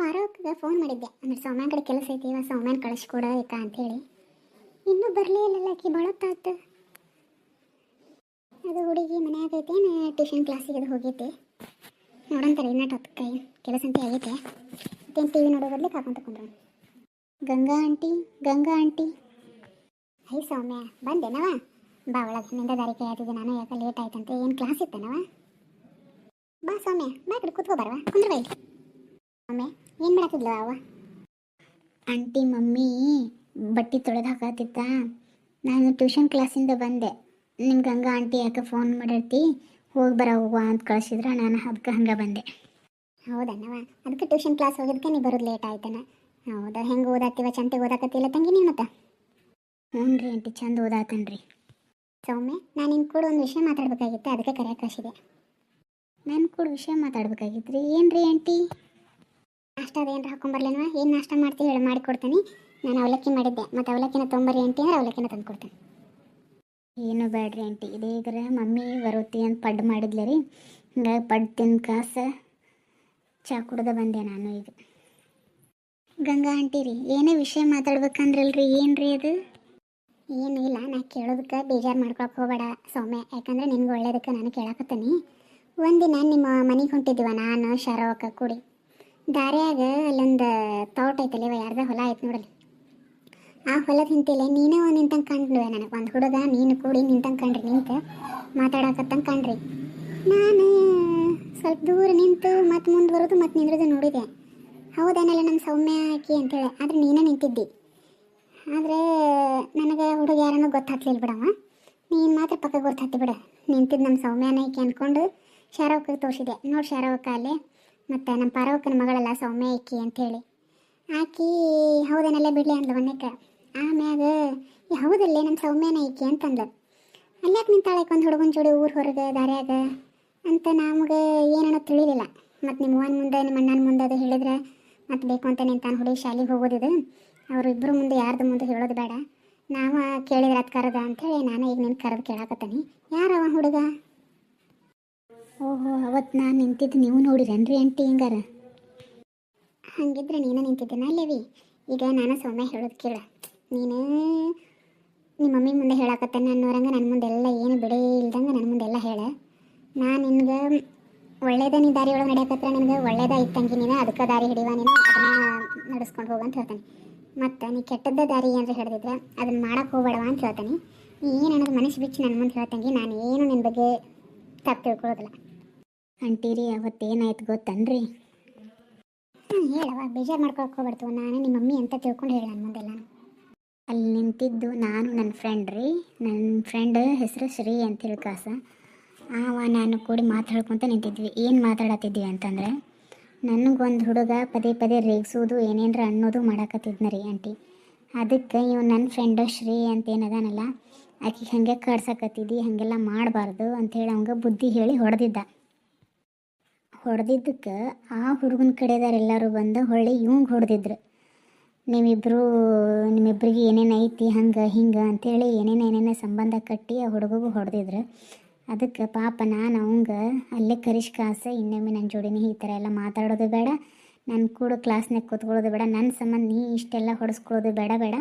ಪಾರೋಕ್ಗೆ phone ಮಾಡಿದ್ದೆ. ಅಂದ್ರೆ ಸೌಮ್ಯಾನ್ ಕಡೆ ಕೆಲಸ ಐತಿ ಇವಾಗ ಸೌಮ್ಯಾನ್ ಕಳಿಸ್ಕೊಡ ಏಕ ಅಂತೇಳಿ. ಇನ್ನೂ ಬರಲೇ ಇಲ್ಲಲ್ಲ ಆಕಿ, ಬಳತ್ತಾತು. ಅದು ಹುಡುಗಿ ಮನ್ಯಾಗ ಐತೆ ಟ್ಯೂಷನ್ ಕ್ಲಾಸಿಗೆ ಅದು ಹೋಗೈತಿ. ನೋಡಂತಾರೆ ಇನ್ನೂ ಟಾಪಿಕ್ ಕೈ, ಕೆಲಸ ಅಂತ ಆಗೈತೆ. ಮತ್ತೇನು ಟಿ ವಿ ನೋಡೋ ಬದಲು ಗಂಗಾ ಆಂಟಿ ಗಂಗಾ ಆಂಟಿ. ಐ ಸೌಮ್ಯ, ಬಂದೆನವ? ಬಾ ಒಳಗೆ, ನಿಂದ ದಾರಿ ಆಯ್ತಿದ್ದೆ ನಾನು, ಯಾಕೆ ಲೇಟ್ ಆಯ್ತಂತೆ, ಏನು ಕ್ಲಾಸ್ ಇತ್ತೇನವ? ಬಾ ಸೌಮ್ಯ ಬಾ ಕಡೆ ಕೂತ್ಕೋ ಬರವಾ ಕುಂದ್ರ ಬೈ ಸೌಮ್ಯ ಏನು ಮಾಡತ್ತಿದ್ಲು ಅವ ಆಂಟಿ ಮಮ್ಮಿ ಬಟ್ಟೆ ತೊಳೆದು ಹಾಕತ್ತಿತ್ತ ನಾನು ಟ್ಯೂಷನ್ ಕ್ಲಾಸಿಂದ ಬಂದೆ. ನಿಮ್ಗೆ ಹಂಗೆ ಆಂಟಿ ಯಾಕೆ ಫೋನ್ ಮಾಡಿರ್ತಿ? ಹೋಗಿ ಬರ ಹೋಗುವ ಅಂತ ಕಳಿಸಿದ್ರ ನಾನು ಅದಕ್ಕೆ ಹಂಗೆ ಬಂದೆ. ಹೌದಣ್ಣವ ಅದಕ್ಕೆ ಟ್ಯೂಷನ್ ಕ್ಲಾಸ್ ಹೋಗಿದ್ಕೆ ನೀ ಬರೋದು ಲೇಟ್ ಆಯ್ತನ? ಹೌದಾ ಹೆಂಗೆ ಓದಾತಿವ ಚಂತೆ ಓದಾಕತ್ತಿಲ್ಲ ತಂಗಿ ನೀನು ಮತ್ತೆ? ಹ್ಞೂ ರೀ ಆಂಟಿ ಚಂದ ಓದಾತನ್ರಿ ಸೌಮ್ಯ ನಾನು ನಿನ್ನ ಕೂಡ ಒಂದು ವಿಷಯ ಮಾತಾಡ್ಬೇಕಾಗಿತ್ತು ಅದಕ್ಕೆ ಕರೆಯಕ್ಕೆ ಕಳಿಸಿದೆ ನಾನು ಕೂಡ ವಿಷಯ ಮಾತಾಡ್ಬೇಕಾಗಿತ್ತು ರೀ ಏನು ರೀ ಆಂಟಿ? ನಾಷ್ಟ ಅದೇನು ಹಾಕೊಂಬರ್ಲೇನವ ಏನು ನಾಷ್ಟ ಮಾಡ್ತೀನಿ ಹೇಳಿ ಮಾಡಿಕೊಡ್ತೀನಿ ನಾನು ಅವಲಕ್ಕಿ ಮಾಡಿದ್ದೆ. ಮತ್ತು ಅವಲಕ್ಕಿನ ತೊಂಬರಿ ಆಂಟಿ ಅಂದ್ರೆ ಅವಲಕ್ಕಿನ ತಂದು ಕೊಡ್ತೇನೆ. ಏನು ಬೇಡ್ರಿ ಆಂಟಿ ಈಗ ಮಮ್ಮಿ ಬರುತ್ತಿ ಅಂತ ಪಡ್ ಮಾಡಿದ್ಲೆ ರೀ. ಹಿಂಗಾಗಿ ಪಡ್ ತಿನ್ ಕಾಸು ಚಾ ಕುಡ್ದ ಬಂದೆ ನಾನು ಈಗ. ಗಂಗಾ ಆಂಟಿ ರೀ ಏನೇ ವಿಷಯ ಮಾತಾಡ್ಬೇಕಂದ್ರಲ್ರಿ ಏನು ರೀ ಅದು? ಏನು ಇಲ್ಲ ನಾ ಕೇಳೋದಕ್ಕೆ ಬೇಜಾರು ಮಾಡ್ಕೊಳಕ್ಕೆ ಹೋಗಬೇಡ ಸೌಮ್ಯ. ಯಾಕಂದ್ರೆ ನಿನ್ಗೆ ಒಳ್ಳೇದಕ್ಕೆ ನಾನು ಕೇಳಕತ್ತೀನಿ. ಒಂದಿನ ನಿಮ್ಮ ಮನೆಗೆ ಹೊಂಟಿದ್ದೀವ ನಾನು ಶರವಕ್ಕ ಕೂಡಿ. ದಾರ್ಯಾಗ ಅಲ್ಲೊಂದು ತೋಟ ಐತಲ್ಲ ಯಾರ್ದ ಹೊಲ ಐತೆ ನೋಡಲಿ ಆ ಹೊಲದ ಹಿಂತಿಲೆ ನೀನೇ ಒಂದು ನಿಂತಂಗೆ ಕಂಡ್ವೆ ನನಗೆ. ಒಂದು ಹುಡುಗ, ನೀನು ಕೂಡಿ ನಿಂತಂಗೆ ಕಂಡ್ರಿ, ನಿಂತು ಮಾತಾಡಕತ್ತಂಗೆ ಕಂಡ್ರಿ. ನಾನು ಸ್ವಲ್ಪ ದೂರ ನಿಂತು ಮತ್ತೆ ಮುಂದೆ ಬರೋದು, ಮತ್ತೆ ನಿಂದ್ರದು ನೋಡಿದೆ. ಹೌದೇನಲ್ಲ ನಮ್ಮ ಸೌಮ್ಯ ಆಕಿ ಅಂತೇಳಿ. ಆದ್ರೆ ನೀನೇ ನಿಂತಿದ್ದಿ. ಆದರೆ ನನಗೆ ಹುಡುಗ ಯಾರನ್ನೂ ಗೊತ್ತಾಗ್ಲಿಲ್ಲ ಬಿಡಮ್ಮ ನೀನು ಮಾತ್ರ ಪಕ್ಕ ಗೊತ್ತಾಗ್ತಿ ಬಿಡು. ನಿಂತಿದ್ದು ನಮ್ಮ ಸೌಮ್ಯನ ಆಕೆ ಅಂದ್ಕೊಂಡು ಶಾರವಕ್ಕೆ ತೋರಿಸಿದೆ. ನೋಡಿ ಶಾರವಕ್ಕ ಅಲ್ಲೇ. ಮತ್ತು ನಮ್ಮ ಪಾರವಕ್ಕನ ಮಗಳಲ್ಲ ಸೌಮ್ಯ ಈಕಿ ಅಂಥೇಳಿ ಆಕಿ ಹೌದೇನಲ್ಲ ಬಿಡಲಿ ಅಂದ್ಲು ಒಂದಕ್ಕೆ ಆಮ್ಯಾಗ "ಏ, ಹೌದಲ್ಲೇ ನಮ್ಮ ಸೌಮ್ಯನ ಈಕಿ ಅಂತಂದ್ಲು. ಅಲ್ಲಾಕೆ ನಿಂತಾಳೆ ಒಂದು ಹುಡುಗನ ಜೋಡಿ ಊರು ಹೊರಗೆ ದಾರ್ಯಾಗ? ಅಂತ ನಮಗೆ ಏನನ್ನೋ ತಿಳಿಲಿಲ್ಲ. ಮತ್ತು ನಿಮ್ಮ ಅವ್ವನ ಮುಂದೆ ನಿಮ್ಮ ಅಣ್ಣನ ಮುಂದೆ ಅದು ಹೇಳಿದ್ರೆ ಮತ್ತು ಬೇಕು ಅಂತ ನಿಂತಾನು ಹುಡುಗಿ ಶಾಲೆಗೆ ಹೋಗೋದಿದೆ. ಅವರು ಇಬ್ಬರು ಮುಂದೆ ಯಾರ್ದು ಮುಂದೆ ಹೇಳೋದು ಬೇಡ. ನಾವು ಕೇಳಿದ್ರೆ ಅದು ಕರೆದ ಅಂಥೇಳಿ ನಾನು ಈಗ ನಿನ್ನ ಕರೆದು ಕೇಳಾಕತ್ತೀನಿ. ಯಾರವ ಹುಡುಗ? ಓಹೋ ಅವತ್ತು ನಾನು ನಿಂತಿದ್ದು ನೀವು ನೋಡಿರೇನ್ರಿ ಆಂಟಿ ಹಿಂಗಾರ? ಹಂಗಿದ್ರೆ ನೀನು ನಿಂತಿದ್ದೇನ ಲೇವಿ ಈಗ ನಾನು ಸೌಮ್ಯ ಹೇಳೋದು ಕೇಳ. ನೀನು ನಿಮ್ಮ ಮಮ್ಮಿ ಮುಂದೆ ಹೇಳಾಕತ್ತಾನೆ ಅನ್ನೋರಂಗೆ ನನ್ನ ಮುಂದೆ ಎಲ್ಲ ಏನು ಬಿಡೇ ಇಲ್ದಂಗೆ ನನ್ನ ಮುಂದೆ ಎಲ್ಲ ಹೇಳ. ನಾನು ನಿನ್ಗೆ ಒಳ್ಳೇದ ನೀ ದಾರಿ ಒಳಗೆ ನಡೆಯಕತ್ರ ನಿನಗೆ ಒಳ್ಳೇದ ಇತ್ತಂಗಿ ನೀನು ಅದಕ್ಕೆ ದಾರಿ ಹಿಡಿಯುವ ನೀನು, ಅದನ್ನ ನಡೆಸ್ಕೊಂಡು ಹೋಗು ಅಂತ ಹೇಳ್ತಾನೆ. ಮತ್ತು ನೀ ಕೆಟ್ಟದ್ದ ದಾರಿ ಏನಾರ ಹಿಡಿದಿದ್ರೆ ಅದನ್ನ ಮಾಡಕ್ಕೆ ಹೋಗ್ಬೇಡವ ಅಂತ ಹೇಳ್ತೇನೆ. ನೀ ಏನು ಅನ್ನೋದು ಮನಸ್ಸು ಬಿಚ್ಚಿ ನನ್ನ ಮುಂದೆ ಹೇಳ್ತಂಗಿ, ನಾನು ಏನು ನಿನ್ನ ಬಗ್ಗೆ ತಪ್ಪು ತಿಳ್ಕೊಳ್ಳೋದಿಲ್ಲ ಅಂಟೀರಿ, ಅವತ್ತೇನಾಯ್ತು ಗೊತ್ತನ್ರಿ? ಹೇಳವ ಬೇಜಾರು ಮಾಡ್ಕೊಳಕ್ಕೆ ಹೋಗ್ಬಿಡ್ತು ನಾನು ನಿಮ್ಮ ಮಮ್ಮಿ ಅಂತ ತಿಳ್ಕೊಂಡು ಹೇಳ ಮುಂದೆಲ್ಲ ಅಲ್ಲಿ ನಿಂತಿದ್ದು ನಾನು ನನ್ನ ಫ್ರೆಂಡ್ ರೀ. ನನ್ನ ಫ್ರೆಂಡ್ ಹೆಸರು ಶ್ರೀ ಅಂತ ಹೇಳಿ ಕಾಸ. ಆವ, ನಾನು ಕೂಡಿ ಮಾತಾಡ್ಕೊತ ನಿಂತಿದ್ವಿ. ಏನು ಮಾತಾಡತ್ತಿದ್ವಿ ಅಂತಂದ್ರೆ, ನನಗೊಂದು ಹುಡುಗ ಪದೇ ಪದೇ ರೇಗಿಸೋದು, ಏನೇನ್ರ ಅನ್ನೋದು ಮಾಡಾಕತ್ತಿದ್ನ ರೀ ಆಂಟಿ. ಅದಕ್ಕೆ ಇವ್ ನನ್ನ ಫ್ರೆಂಡ್ ಶ್ರೀ ಅಂತ ಏನದಾನಲ್ಲ ಆಕಿಗೆ ಹಾಗೆ ಕಡ್ಸಕತ್ತಿದ್ದಿ, ಹಾಗೆಲ್ಲ ಮಾಡಬಾರ್ದು ಅಂಥೇಳಿ ಅವಂಗೆ ಬುದ್ಧಿ ಹೇಳಿ ಹೊಡೆದಿದ್ದ. ಹೊಡೆದಿದ್ದಕ್ಕೆ ಆ ಹುಡುಗನ ಕಡೆದವರೆಲ್ಲರೂ ಬಂದು ಹೊಳ್ಳಿ ಇವಂಗೆ ಹೊಡೆದಿದ್ರು. ನೀವಿಬ್ಬರು ನಿಮ್ಮಿಬ್ರಿಗೆ ಏನೇನು ಐತಿ, ಹಂಗೆ, ಹಿಂಗೆ ಅಂಥೇಳಿ ಏನೇನು ಏನೇನೋ ಸಂಬಂಧ ಕಟ್ಟಿ ಆ ಹುಡುಗಗೂ ಹೊಡೆದಿದ್ರು. ಅದಕ್ಕೆ ಪಾಪ ನಾನು ಅವಂಗೆ ಅಲ್ಲೇ ಕರಿಶ್ ಕಾಸ, ಇನ್ನೊಮ್ಮೆ ನನ್ನ ಜೋಡಿನೇ ಈ ಥರ ಎಲ್ಲ ಮಾತಾಡೋದು ಬೇಡ. ನನ್ನ ಕೂಡ ಕ್ಲಾಸ್ನಾಗ ಕೂತ್ಕೊಳ್ಳೋದು ಬೇಡ ನನ್ನ ಸಂಬಂಧ ನೀ ಇಷ್ಟೆಲ್ಲ ಹೊಡೆಸ್ಕೊಳ್ಳೋದು ಬೇಡ ಬೇಡ.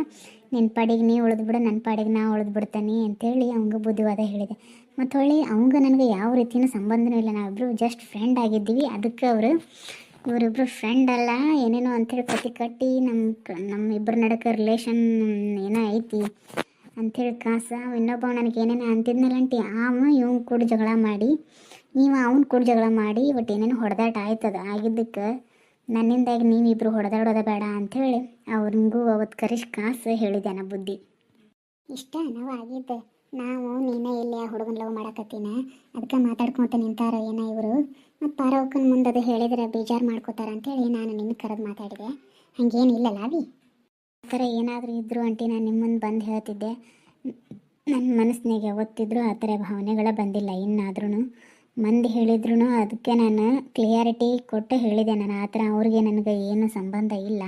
ನಿನ್ನ ಪಾಡಿಗೆ ನೀ ಉಳಿದು ಬಿಡು ನನ್ನ ಪಾಡಿಗೆ ನಾ ಉಳಿದು ಬಿಡ್ತಾನೆ ಅಂತೇಳಿ ಅವಂಗೆ ಬುದ್ಧಿವಾದ ಹೇಳಿದೆ. ಮತ್ತು ಹೊಳ್ಳಿ ಅವಂಗೆ ನನಗೆ ಯಾವ ರೀತಿಯೂ ಸಂಬಂಧನೂ ಇಲ್ಲ. ನಾವಿಬ್ಬರು ಜಸ್ಟ್ ಫ್ರೆಂಡ್ ಆಗಿದ್ದೀವಿ. ಅದಕ್ಕೆ ಅವರು ಇವರಿಬ್ಬರು ಫ್ರೆಂಡ್ ಅಲ್ಲ, ಏನೇನೋ ಅಂಥೇಳಿ ಕತಿ ಕಟ್ಟಿ ನಮ್ಮ ನಮ್ಮ ಇಬ್ಬರ ನಡಕ ರಿಲೇಷನ್ ಏನೋ ಐತಿ ಅಂಥೇಳಿ ಕಾಸ. ಇನ್ನೊಬ್ಬ ನನಗೆ ಏನೇನೋ ಅಂತಿದ್ನಲ್ಲಂಟಿ ಆಮ ಇವ್ನು ಕೂಡ ಜಗಳ ಮಾಡಿ ನೀವು ಅವ್ನು ಕೂಡ ಜಗಳ ಮಾಡಿ ಬಟ್ ಏನೇನು ಹೊಡೆದಾಟ ಆಯ್ತದ ಆಗಿದ್ದಕ್ಕೆ. ನನ್ನಿಂದಾಗಿ ನೀವಿಬ್ಬರು ಹೊಡೆದಾಡೋದ ಬೇಡ ಅಂಥೇಳಿ ಅವ್ರಿಗೂ ಅವತ್ತು ಕರಿಶ್ ಕಾಸು ಹೇಳಿದೆ ನಾ ಬುದ್ಧಿ. ಇಷ್ಟ ನಾವು ಆಗಿದ್ದೆ. ನಾವು ನೀನೇ ಇಲ್ಲಿ ಆ ಹುಡುಗನ ಲವ್ ಮಾಡಕತ್ತೀನ? ಅದಕ್ಕೆ ಮಾತಾಡ್ಕೊತ ನಿಂತಾರ ಏನ ಇವರು? ಮತ್ತು ಪಾರವಕ್ಕನ ಮುಂದೆ ಅದು ಹೇಳಿದ್ರೆ ಬೇಜಾರು ಮಾಡ್ಕೋತಾರ ಅಂತೇಳಿ ನಾನು ನಿನ್ನ ಕರೆದು ಮಾತಾಡಿದೆ. ಹಂಗೇನಿಲ್ಲ ಲಾವಿ. ಆ ಥರ ಏನಾದರೂ ಇದ್ದರು ಅಂಟಿ ನಾನು ನಿಮ್ಮ ಮುಂದೆ ಬಂದು ಹೇಳ್ತಿದ್ದೆ. ನನ್ನ ಮನಸ್ಸಿನಾಗೆ ಯಾವತ್ತಿದ್ರೂ ಆ ಥರ ಭಾವನೆಗಳ ಬಂದಿಲ್ಲ ಇನ್ನಾದ್ರೂ ಮಂದಿ ಹೇಳಿದ್ರು ಅದಕ್ಕೆ ನಾನು ಕ್ಲಿಯಾರಿಟಿ ಕೊಟ್ಟು ಹೇಳಿದೆ. ನಾನು ಆ ಥರ ಅವ್ರಿಗೆ ನನಗೆ ಏನು ಸಂಬಂಧ ಇಲ್ಲ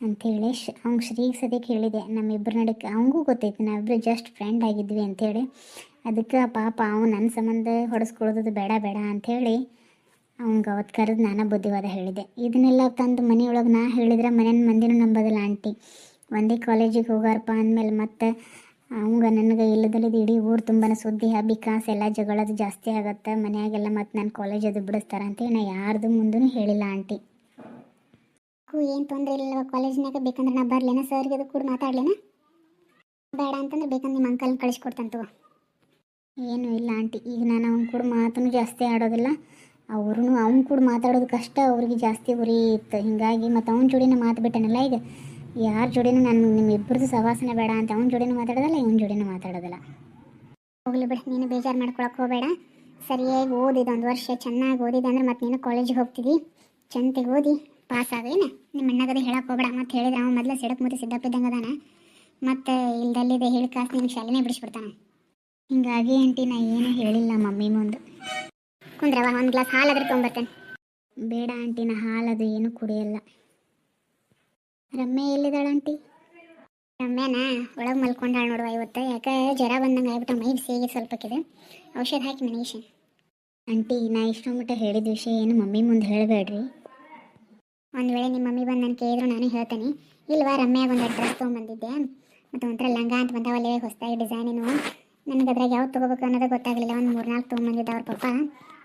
ಅಂಥೇಳಿ ಶ್ ಅವ್ನು ಶ್ರೀಗೆ ಸದ್ಯಕ್ಕೆ ಹೇಳಿದೆ. ನಮ್ಮಿಬ್ಬರ ನಡಕ್ಕೆ ಅವಂಗೂ ಗೊತ್ತೈತಿ ನಾವಿಬ್ಬರು ಜಸ್ಟ್ ಫ್ರೆಂಡ್ ಆಗಿದ್ವಿ ಅಂಥೇಳಿ. ಅದಕ್ಕೆ ಪಾಪ ಅವ್ನು ನನ್ನ ಸಂಬಂಧ ಹೊಡೆಸ್ಕೊಳ್ಳೋದು ಬೇಡ ಬೇಡ ಅಂಥೇಳಿ ಅವಂಗೆ ಅವತ್ತು ಕರೆದು ನಾನು ಬುದ್ಧಿವಾದ ಹೇಳಿದೆ. ಇದನ್ನೆಲ್ಲ ತಂದು ಮನೆಯೊಳಗೆ ನಾ ಹೇಳಿದ್ರೆ ಮನೆಯ ಮಂದಿನೂ ನಂಬೋದಿಲ್ಲ ಆಂಟಿ. ಒಂದೇ ಕಾಲೇಜಿಗೆ ಹೋಗಾರಪ್ಪ ಅಂದಮೇಲೆ ಮತ್ತೆ ಅವಂಗ ನನಗೆ ಇಲ್ಲದಲ್ಲಿದ್ದು ಇಡೀ ಊರು ತುಂಬಾ ಸುದ್ದಿ ಬಿಕಾಸ್ ಎಲ್ಲ ಜಗಳದು ಜಾಸ್ತಿ ಆಗತ್ತೆ ಮನೆಯಾಗೆಲ್ಲ ಮತ್ತು ನಾನು ಕಾಲೇಜ್ ಅದು ಬಿಡಿಸ್ತಾರೆ ಅಂತೇಳಿ ನಾ ಯಾರ್ದು ಮುಂದೂ ಹೇಳಿಲ್ಲ ಆಂಟಿ. ಏನು ತೊಂದರೆ ಇಲ್ಲ ಕಾಲೇಜ್ನಾಗ ಬೇಕಂದ್ರೆ ನಾ ಬರ್ಲೇನ ಸರ್ಗೆ ಅದು ಕೂಡ ಮಾತಾಡ್ಲೇನ? ಬೇಡ ಅಂತಂದ್ರೆ ಬೇಕಂದ್ರೆ ನಿಮ್ಮ ಅಂಕಲ್ ಕಳಿಸ್ಕೊಡ್ತಂತು ಏನು ಇಲ್ಲ ಆಂಟಿ ಈಗ ನಾನು ಅವ್ನ ಕೂಡ ಮಾತನ್ನು ಜಾಸ್ತಿ ಆಡೋದಿಲ್ಲ ಅವ್ರೂ ಅವ್ನು ಕೂಡ ಮಾತಾಡೋದು ಕಷ್ಟ ಅವ್ರಿಗೆ ಜಾಸ್ತಿ ಉರಿ ಇತ್ತು. ಹಿಂಗಾಗಿ ಮತ್ತು ಅವ್ನ ಜೋಡಿನ ಮಾತು ಬಿಟ್ಟನಲ್ಲ ಈಗ. ಯಾರ ಜೋಡಿನೂ ನಾನು ನಿಮ್ಮಿಬ್ಬರದು ಸವಾಸನೆ ಬೇಡ ಅಂತ ಅವ್ನ ಜೋಡಿನೂ ಮಾತಾಡೋದಲ್ಲ, ಇವ್ನ ಜೋಡಿನೂ ಮಾತಾಡೋದಿಲ್ಲ. ಹೋಗ್ಲಿ ಬಿಡಿ, ನೀನು ಬೇಜಾರು ಮಾಡ್ಕೊಳಕ್ಕೆ ಹೋಗಬೇಡ. ಸರಿಯಾಗಿ ಓದಿದ ಒಂದು ವರ್ಷ, ಚೆನ್ನಾಗಿ ಓದಿದೆ ಅಂದ್ರೆ ಮತ್ತೆ ನೀನು ಕಾಲೇಜಿಗೆ ಹೋಗ್ತಿದ್ದಿ ಚಂತಿಗೆ ಓದಿ ಪಾಸ್ ಆಗೇನ ನಿಮ್ಮ ಅಣ್ಣಗದ ಹೇಳಕ್ಕೆ ಹೋಗಬೇಡ ಮತ್ತೆ ಹೇಳಿದ್ರೆ ಅವನು ಮೊದಲು ಸಿಡಕ್ ಮುತ್ತಿ ಸಿದ್ದಪ್ಪಿದ್ದಂಗೆ ಅದಾನ. ಮತ್ತು ಇಲ್ದಲ್ಲಿದೆ ಹೇಳಿ ಕಾಸು ನಿನ್ನ ಶಾಲೆನೇ ಬಿಡಿಸ್ಬಿಡ್ತಾನೆ. ಹಿಂಗಾಗಿ ಆಂಟಿ, ನಾ ಏನೂ ಹೇಳಿಲ್ಲ ಮಮ್ಮಿ ಮುಂದೆ. ಕುಂದ್ರವ ಒಂದು ಗ್ಲಾಸ್ ಹಾಲಾದ್ರೆ ತೊಗೊಂಬರ್ತೇನೆ. ಬೇಡ ಆಂಟಿ, ನಾ ಹಾಲದು ಏನು ಕುಡಿಯಲ್ಲ. ರಮ್ಯ ಎಲ್ಲಿದ್ದಾಳ ಅಂಟಿ ರಮ್ಯಾನ? ಒಳಗೆ ಮಲ್ಕೊಂಡಾಳ ನೋಡುವ ಇವತ್ತು. ಯಾಕೆ ಜ್ವರ ಬಂದಂಗೆ ಆಗ್ಬಿಟ್ಟು ಮೈ ಸ್ವಲ್ಪ ಸ್ವಲ್ಪಕ್ಕಿದೆ. ಔಷಧ ಹಾಕಿ ಮನೀಶ್ ಆಂಟಿ ನಾ ಇಷ್ಟೊಂದು ಮಟ್ಟ ಹೇಳಿದ ವಿಷಯ ಏನು ಮಮ್ಮಿ ಮುಂದೆ ಹೇಳಬೇಡ್ರಿ. ಒಂದು ವೇಳೆ ನಿಮ್ಮ ಮಮ್ಮಿ ಬಂದು ನಾನು ಕೇಳಿದ್ರು ನಾನು ಹೇಳ್ತೇನೆ. ಇಲ್ವಾ ರಮ್ಯಾಗ ಒಂದು ಡ್ರೆಸ್ ತೊಗೊಂಬಂದಿದ್ದೆ. ಮತ್ತು ಒಂಥರ ಲಂಗ ಅಂತ ಬಂದಾವಲ್ಲೇ ಹೊಸದಾಗಿ ಡಿಸೈನೇನು ನನಗೆ ಅದ್ರಾಗ ಯಾವ್ದು ತೊಗೋಬೇಕು ಅನ್ನೋದು ಗೊತ್ತಾಗಲಿಲ್ಲ. ಒಂದು ಮೂರ್ನಾಲ್ಕು ತೊಗೊಂಬಂದಿದ್ದ ಅವ್ರ ಪಪ್ಪ.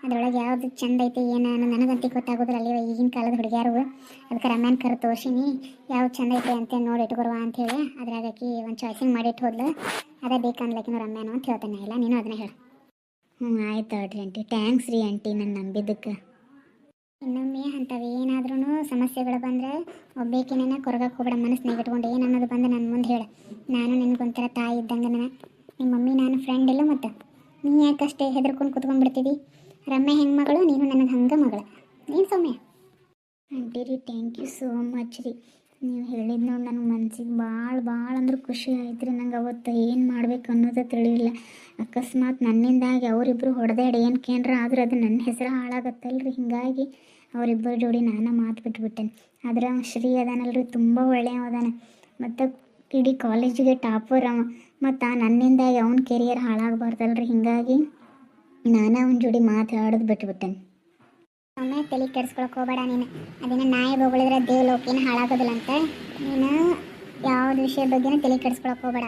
ಅದ್ರೊಳಗೆ ಯಾವ್ದು ಚಂದ ಐತಿ, ಏನು ಅನ್ನೋ ನನಗಂತೂ ಗೊತ್ತಾಗೋದ್ರಲ್ಲಿ ಈಗಿನ ಕಾಲದ ಹುಡುಗಿಯಾರು. ಅದಕ್ಕೆ ರಮ್ಯಾನ್ ಕರೆ ತೋರ್ಸಿನಿ, ಯಾವ್ದು ಚಂದ ಐತಿ ಅಂತ ನೋಡಿ ಇಟ್ಕೊರುವ ಅಂತೇಳಿ ಅದ್ರಾಗ ಆಕಿ ಒಂದು ಚಾಯ್ಸಿಂಗ್ ಮಾಡಿ ಇಟ್ಟು ಹೋದ್ಲು. ಅದೇ ಬೇಕನ್ಲಕಿನ ರಮ್ಯಾನು ಅಂತ ಹೇಳ್ತಾನೆ. ಇಲ್ಲ, ನೀನು ಅದನ್ನ ಹೇಳು. ಹ್ಞೂ ಆಯ್ತು ಅಡ್ರಿ ಆಂಟಿ. ಥ್ಯಾಂಕ್ಸ್ ರೀ ಆಂಟಿ ನನ್ನ ನಂಬಿದ್ದಕ್ಕೆ. ಇನ್ನೊಮ್ಮೆ ಅಂಥವು ಏನಾದ್ರೂ ಸಮಸ್ಯೆಗಳು ಬಂದರೆ ಒಬ್ಬೇಕಿನ ಕೊರಗಕ್ಕೆ ಹೋಗ್ಬೇಡ, ಮನಸ್ಸಿನಾಗ ಇಟ್ಕೊಂಡು. ಏನನ್ನೋದು ಬಂದು ನನ್ನ ಮುಂದೆ ಹೇಳು. ನಾನು ನಿನಗೊಂಥರ ತಾಯಿ ಇದ್ದಂಗೆ ನಿಮ್ಮ ಮಮ್ಮಿ, ನಾನು ಫ್ರೆಂಡ್ ಎಲ್ಲ ಮತ್ತು. ನೀ ಯಾಕಷ್ಟೇ ಹೆದರ್ಕೊಂಡು ಕುತ್ಕೊಂಡ್ಬಿಡ್ತೀವಿ ರಮ್ಯ ಹೆಂಗೆ ನೀನು ನನಗೆ ಹಂಗೆ ಮಗಳು. ನೀನು ಸೌಮ್ಯ? ಆಂಟಿ ರೀ ಥ್ಯಾಂಕ್ ಯು ಸೋ ಮಚ್ ರೀ. ನೀವು ಹೇಳಿದ್ ನೋಡಿ ನನಗೆ ಮನ್ಸಿಗೆ ಭಾಳ ಭಾಳ ಅಂದ್ರೆ ಖುಷಿ ಆಯ್ತು ರೀ ನಂಗೆ ಅವತ್ತು ಏನು ಮಾಡ್ಬೇಕು ಅನ್ನೋದು ತಿಳಿಯಿಲ್ಲ ಅಕಸ್ಮಾತ್ ನನ್ನಿಂದಾಗಿ ಅವರಿಬ್ಬರು ಹೊಡೆದಾಡಿ ಏನು ಕೇಂದ್ರ ಆದ್ರೆ ಅದು ನನ್ನ ಹೆಸರು ರೀ ಹಿಂಗಾಗಿ ಅವರಿಬ್ಬರ ಜೋಡಿ ನಾನು ಮಾತು ಬಿಟ್ಬಿಟ್ಟೆನೆ. ಆದ್ರೆ ಶ್ರೀ ಅದಾನಲ್ರಿ, ತುಂಬ ಒಳ್ಳೆಯ ಅದಾನೆ ಮತ್ತು ಇಡೀ ಕಾಲೇಜಿಗೆ ಟಾಪರ್ ಅವ. ಮತ್ತು ನನ್ನಿಂದ ಅವನ ಕೆರಿಯರ್ ಹಾಳಾಗಬಾರ್ದಲ್ರಿ, ಹಿಂಗಾಗಿ ನಾನೇ ಅವನ ಜೋಡಿ ಮಾತಾಡೋದು ಬಿಟ್ಬಿಟ್ಟೇನೆ. ಒಮ್ಮೆ ತಲೆ ಕೆಡಿಸ್ಕೊಳಕ್ ಹೋಗಬೇಡ ನೀನು. ಅದನ್ನ ನಾಯಿ ಬೊಗಳಿದ್ರೆ ದೇವಲೋಕಿನ ಹಾಳಾಗೋದಿಲ್ಲ ಅಂತ ನೀನು ಯಾವ್ದು ವಿಷಯ ಬಗ್ಗೆನೂ ತಲೆ ಕೆಡಿಸ್ಕೊಳಕ್ ಹೋಗಬೇಡ.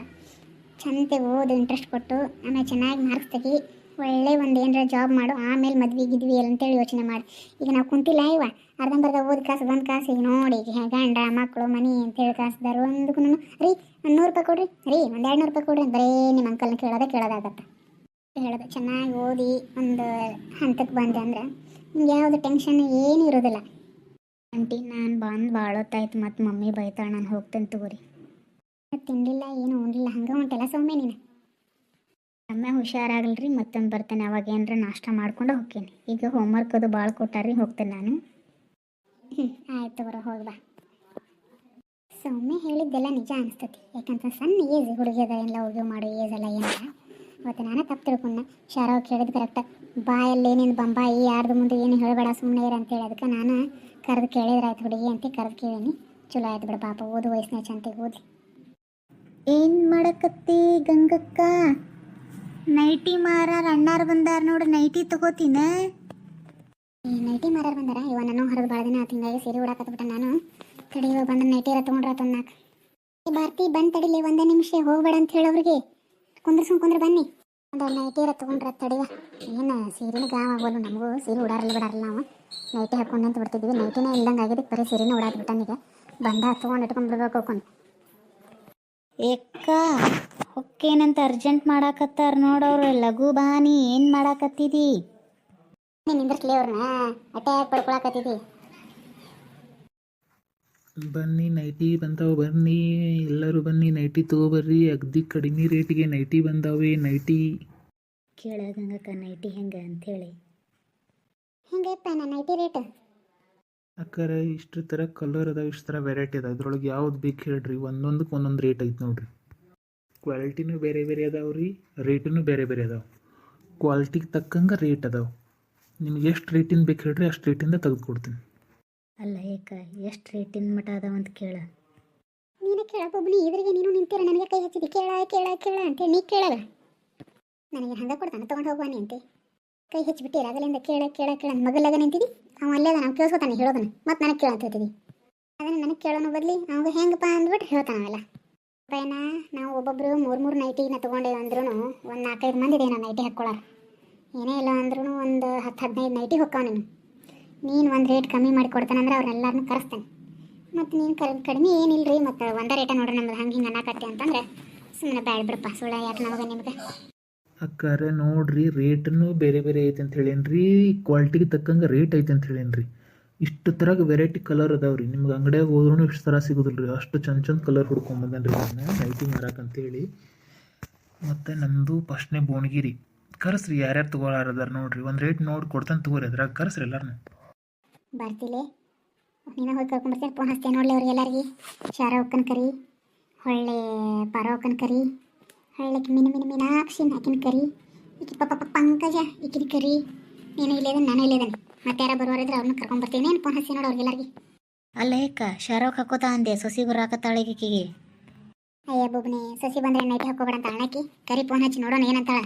ಚಂದ ಓದು ಇಂಟ್ರೆಸ್ಟ್ ಕೊಟ್ಟು, ಆಮೇಲೆ ಚೆನ್ನಾಗಿ ಮಾರ್ಕ್ಸ್ ತೆಗಿ. ಒಳ್ಳೆ ಒಂದು ಏನಾರ ಜಾಬ್ ಮಾಡು, ಆಮೇಲೆ ಮದ್ವೆ ಗಿದ್ವಿ ಅಂತೇಳಿ ಯೋಚನೆ ಮಾಡಿ. ಈಗ ನಾವು ಕುಂತಿಲ್ಲ ಇವ. ಅರ್ಧಂಬರ್ಧ ಓದ್ ಕಾಸು ಬಂದು ಕಾಸು ಈಗ ನೋಡಿ, ಈಗ ಗಂಡ ಮಕ್ಕಳು ಮನಿ ಅಂತೇಳಿ ಕಾಸ್ದಾರು ಒಂದಕ್ಕೂ ರೀ ಒಂದು ನೂರು ರೂಪಾಯಿ ಕೊಡ್ರಿ, ರೀ ಒಂದು ಎರಡು ನೂರು ರೂಪಾಯಿ ಕೊಡ್ರಿ ಬರೇ ನಿಮ್ಮ ಅಂಕಲ್ನ ಕೇಳೋದೇ ಕೇಳೋದಾಗತ್ತೆ. ಹೇಳೋದು ಚೆನ್ನಾಗಿ ಓದಿ ಒಂದು ಹಂತಕ್ಕೆ ಬಂದೆ ಅಂದ್ರೆ ನಿಮ್ಗೆ ಯಾವುದು ಟೆನ್ಷನ್ ಏನೂ ಇರೋದಿಲ್ಲ. ಆಂಟಿ, ನಾನು ಬಂದು ಬಾಳೋತಾಯ್ತು ಮತ್ತು ಮಮ್ಮಿ ಬೈತಾಳೆ, ನಾನು ಹೋಗ್ತೇನೆ ತಗೋರಿ. ತಿಂಡಿಲ್ಲ, ಏನು ಉಂಡಿಲ್ಲ, ಹಂಗೆ ಉಂಟಲ್ಲ ಸೌಮ್ಯ ನೀನು. ಅಮ್ಮ ಹುಷಾರಾಗಲ್ರಿ ಮತ್ತೊಂದು ಬರ್ತೇನೆ. ಅವಾಗ ಏನರ ನಾಷ್ಟ ಮಾಡ್ಕೊಂಡು ಹೋಗ್ತೀನಿ ಈಗ ಹೋಮ್ವರ್ಕ್ ಅದು ಭಾಳ ಕೊಟ್ಟಾರಿ ಹೋಗ್ತೇನೆ ನಾನು. ಆಯ್ತು ಬರೋ ಹೋಗಿ ಬಾ. ಸೌಮ್ಯ ಹೇಳಿದ್ದೆಲ್ಲ ನಿಜ ಅನಿಸ್ತತಿ. ಯಾಕಂತ ಸಣ್ಣ ಏಜ್ ಹುಡುಗಿಯದ ಎಲ್ಲ ಹೋಗಿ ಮಾಡು ಏಜ್ ಎಲ್ಲ ಏನಿಲ್ಲ ಅವತ್ತು ನಾನು ತಪ್ಪು ತಿಳ್ಕೊಂಡೆ. ಶಾರಾವ್ ಕೇಳಿದ್ ಕರೆಕ್ಟ್ ಬಾಯಲ್ಲಿ ಏನೇನು ಬಂಬಾಯಿ ಯಾರ್ದು ಮುಂದೆ ಏನು ಹೇಳಬೇಡ ಸುಮ್ಮನೆ ಇರು ಅಂತೇಳಿ. ಅದಕ್ಕೆ ನಾನು ಕರೆದು ಕೇಳಿದ್ರೆ ಆಯ್ತು ಹುಡುಗಿ ಅಂತ ಕರೆದು ಕೇಳೀನಿ. ಚಲೋ ಆಯ್ತು ಬಿಡು ಪಾಪ, ಓದು ವಯಸ್ಸಿನ ಚಂತೆಗೆ ಓದಿ. ಏನು ಮಾಡಕತ್ತಿ ಗಂಗಕ್ಕ? ನೈಟಿ ಮಾರಾರ ಅಣ್ಣಾರು ಬಂದಾರ ನೋಡು ನೈಟಿ ತಗೋತೀನ. ಈ ನೈಟಿ ಮಾರಾರ ಬಂದಾರ? ಇವ ನಾನು ಹೊರಗೆ ಭಾಳ ದಿನ ಆತು ಹಿಂಗಾಗಿ ಸೀರೆ ಉಡಾಕತ್ಬಿಟ್ಟೆ ನಾನು. ತಡಿ ಇವಾಗ ಬಂದ ನೈಟಿ ಇರ ತೊಗೊಂಡ್ರ ತೊಂದಾಕ ಭಾರತಿ ಬಂದ್ ತಡಿಲಿ ಒಂದೇ ನಿಮಿಷ ಹೋಗ್ಬೇಡ ಅಂತ ಹೇಳೋರಿಗೆ ಕುಂದ್ರಸ್ಕೊಂಡ್ ಕುಂದ್ರ ಬನ್ನಿ. ಒಂದ್ ನೈಟಿ ಇರ ತೊಗೊಂಡ್ರ ತಡಿವ ಏನು ಸೀರೆನ ಗಾವ ಆಗೋಲ್ಲ ನಮಗೂ. ಸೀರೆ ಉಡಾರಲ್ಲ ಬಿಡಾರಲ್ಲ ನಾವು. ನೈಟಿ ಹಾಕೊಂಡು ಅಂತ ಬಿಡ್ತಿದ್ವಿ. ನೈಟಿನೇ ಇಲ್ದಂಗೆ ಆಗಿದೆ ಬರೀ ಸೀರೆನ ಬಿಟ್ಟಾನ ಈಗ. ಬಂದ ತಗೊಂಡ್ ಇಟ್ಕೊಂಡ್ ಬಿಡ್ಬೇಕು ಹೋಗ್ಕೊಂಡು ಎಕ್ಕ ಹೊಕ್ಕೇನಂತ ಅರ್ಜೆಂಟ್ ಮಾಡಾಕತ್ತಾರ ನೋಡೋರು ಲಘು ಬಾನಿ ಏನು ಮಾಡಾಕತ್ತಿದಿ? ನಿಂದ್ರಸ್ಲಿ ಅವ್ರನ್ನ ಅಟ್ಯಾಕ್ ಪಡ್ಕೊಳಕತ್ತಿದಿ. ಬನ್ನಿ ನೈಟಿ ಬಂದಾವ ಬನ್ನಿ ಎಲ್ಲರೂ ಬನ್ನಿ ನೈಟಿ ತಗೋಬರ್ರಿ ಅಗ್ದಿ ಕಡಿಮೆ ರೇಟಿಗೆ ನೈಟಿ ಬಂದಾವೆ ನೈಟಿ. ಕೇಳದಂಗಕ್ಕ ನೈಟಿ ಹೆಂಗ ಅಂತೇಳಿ ಹೆಂಗಪ್ಪ ನನ್ನ ನೈಟಿ ರೇಟ್? ಅಕ್ಕರೆ ಇಷ್ಟು ಥರ ಕಲರ್ ಅದಾವ ಇಷ್ಟು ಥರ ವೆರೈಟಿ ಅದಾವ. ಇದ್ರೊಳಗೆ ಯಾವ್ದು ಬೇಕು ಹೇಳ್ರಿ ಒಂದೊಂದಕ್ಕೆ ಒಂದೊಂದು ರೇಟ್ ಐತೆ ನೋಡ್ರಿ. ಕ್ವಾಲಿಟಿನೂ ಬೇರೆ ಬೇರೆ ಅದಾವೆ ರೀ ರೇಟೂ ಬೇರೆ ಬೇರೆ ಅದಾವೆ. ಕ್ವಾಲಿಟಿಗೆ ತಕ್ಕಂಗೆ ರೇಟ್ ಅದಾವೆ. ನಿಮ್ಗೆ ಎಷ್ಟು ರೇಟಿಂದ ಬೇಕು ಹೇಳ್ರಿ ಅಷ್ಟು ರೇಟಿಂದ ತೆಗೆದು ಕೊಡ್ತೀನಿ. ಅಲ್ಲ ಏಕ ಎಷ್ಟು ರೇಟಿನ ಮಟ ಅದಾವಂತ ಕೇಳ. ನೀನು ಕೇಳ ಬಬ್ಲಿ ಇದ್ರಿಗೆ ನೀನು ನಿಂತಿರ ನನಗೆ ಕೈ ಹಚ್ಚಿದಿ. ಕೇಳ ಕೇಳ ಕೇಳ ಅಂತ ನೀ ಕೇಳಲ್ಲ. ನನಗೆ ಹಂಗೆ ಕೊಡ್ತಾನೆ ತೊಗೊಂಡು ಹೋಗುವಾನೆ ಅಂತೆ. ಕೈ ಹಚ್ಚಿಬಿಟ್ಟಿರ ಅದರಿಂದ ಕೇಳ ಕೇಳ ಕೇಳ ಮಗಲಾಗ ನಿಂತಿದಿ ಅವ ಅಲ್ಲೇ ನಾವು ಕೇಳಿಸ್ಕೊತಾನೆ ಹೇಳೋದನ್ನ. ಮತ್ತೆ ನನಗೆ ಕೇಳಂತ ಹೇಳ್ತೀವಿ ಅದನ್ನ ನನಗೆ ಕೇಳೋನು ಬದಲಿ ಅವಾಗ ಹೆಂಗಪ್ಪ ಅಂದ್ಬಿಟ್ಟು ಹೇಳ್ತಾನ ಪೈನ ನಾವು ಒಬ್ಬೊಬ್ರು ಮೂರು ಮೂರು ನೈಟಿನ ತೊಗೊಂಡೇವೆ ಅಂದ್ರೂ ಒಂದು ನಾಲ್ಕೈದು ಮಂದಿ ಇದೆ ನಾನು ನೈಟಿ ಹಾಕ್ಕೊಳ್ಳಾರ ಏನೇ ಇಲ್ಲ ಅಂದ್ರೂ ಒಂದು ಹತ್ತು ಹದಿನೈದು ನೈಟಿ ಹೊಕ್ಕಾವ ನೀನು. ನೀನು ಒಂದು ರೇಟ್ ಕಮ್ಮಿ ಮಾಡಿ ಕೊಡ್ತಾನಂದ್ರೆ ಅವ್ರೆಲ್ಲರನ್ನೂ ಕರೆಸ್ತಾನೆ. ಮತ್ತು ನೀನು ಕರ್, ಕಡಿಮೆ ಏನಿಲ್ಲ ರೀ ಮತ್ತು ಒಂದೇ ರೇಟ ನೋಡ್ರಿ ನಮ್ದು ಹಂಗೆ ಹಿಂಗೆ ಅನ್ನಕತ್ತೆ ಅಂತಂದ್ರೆ ಸುಮ್ಮನೆ ಬ್ಯಾಡ ಬಿಡಪ್ಪ ಸುಳ್ಳ ಯಾಕೆ ನಮಗೆ ನಿಮ್ಗೆ. ಅಕ್ಕಾರ ನೋಡ್ರಿ ರೇಟ್ನು ಬೇರೆ ಬೇರೆ ಐತೆ ಅಂತ ಹೇಳೇನ್ರಿ ಕ್ವಾಲಿಟಿಗೆ ತಕ್ಕಂಗೆ ರೇಟ್ ಐತೆ ಅಂತ ಹೇಳೇನ್ರಿ. ಇಷ್ಟು ಥರ ವೆರೈಟಿ ಕಲರ್ ಅದಾವ್ರಿ. ನಿಮ್ಗೆ ಅಂಗಡಿಯಾಗ ಹೋದ್ರೂ ಇಷ್ಟು ಥರ ಸಿಗೋದಿಲ್ಲ ರೀ ಅಷ್ಟು ಚಂದ ಚಂದ ಕಲರ್ ಹುಡ್ಕೊಂಬಂದನ್ರಿ ನಾನು ನೈಟಿ ಮಾರಾಕಂತೇಳಿ ಮತ್ತು ನಮ್ಮದು ಫಸ್ಟ್ನೇ ಬೋಣಗಿರಿ ಕರ್ಸ್ರಿ ಯಾರ್ಯಾರು ತೊಗೊಳಾರದಾರ ನೋಡ್ರಿ. ಒಂದು ರೇಟ್ ನೋಡಿ ಕೊಡ್ತಾನೆ ತಗೋರಿ ಅದ್ರಾಗ ಕರ್ಸ್ರಿ ಎಲ್ಲಾರನ್ನ ಬರ್ತಿಲೆ. ನೀನು ಹೋಗಿ ಕರ್ಕೊಂಡ್ಬರ್ತೀನಿ ಫೋನ್ ಹಚ್ತೇನೆ ನೋಡಲಿ ಅವ್ರಿಗೆ ಎಲ್ಲರಿಗೆ. ಶಾರ ಹೋಗ್ಕನ್ ಕರಿ, ಹೊಳ್ಳೆ ಪಾರ ಹೋಗ್ಕನ್ ಕರಿ, ಹೊಳ್ಳೆ ಮಿನ ಮಿನ ಮೀನಾಕ್ಷಿ ಆಕಿನ ಕರಿ ಈಕಿ ಪಾಪ ಪಾಪ ಪಂಕಜ ಈಕಿನ ಕರಿ. ನೀನು ಇಲ್ಲೇದನ್, ನಾನು ಇಲ್ಲೇದನ್. ಮತ್ತೆ ಯಾರ ಬರೋರಿದ್ರೆ ಅವ್ರನ್ನ ಕರ್ಕೊಂಬರ್ತೀನಿ ಏನು ಫೋನ್ ಹಚ್ಚಿ ನೋಡು ಅವ್ರಿಗೆಲ್ಲರಿಗೆ ಅಲ್ಲ ಏಕ ಶಾರೋಕ್ ಹಾಕೋತಾ ಅಂದೆ ಸೊಸಿ ಬರಾಕತ್ತಾಳಿಗೆಕಿಗೆ ಅಯ್ಯ ಬೊಬ್ನೆ ಸಸಿ ಬಂದ್ರೆ ನೈಟ್ ಹಾಕೋಬೇಡ ಅಂತ ಅಣ್ಣಕ್ಕಿ ಕರಿ ಫೋನ್ ಹಚ್ಚಿ ನೋಡೋಣ ಏನಂತಾಳ.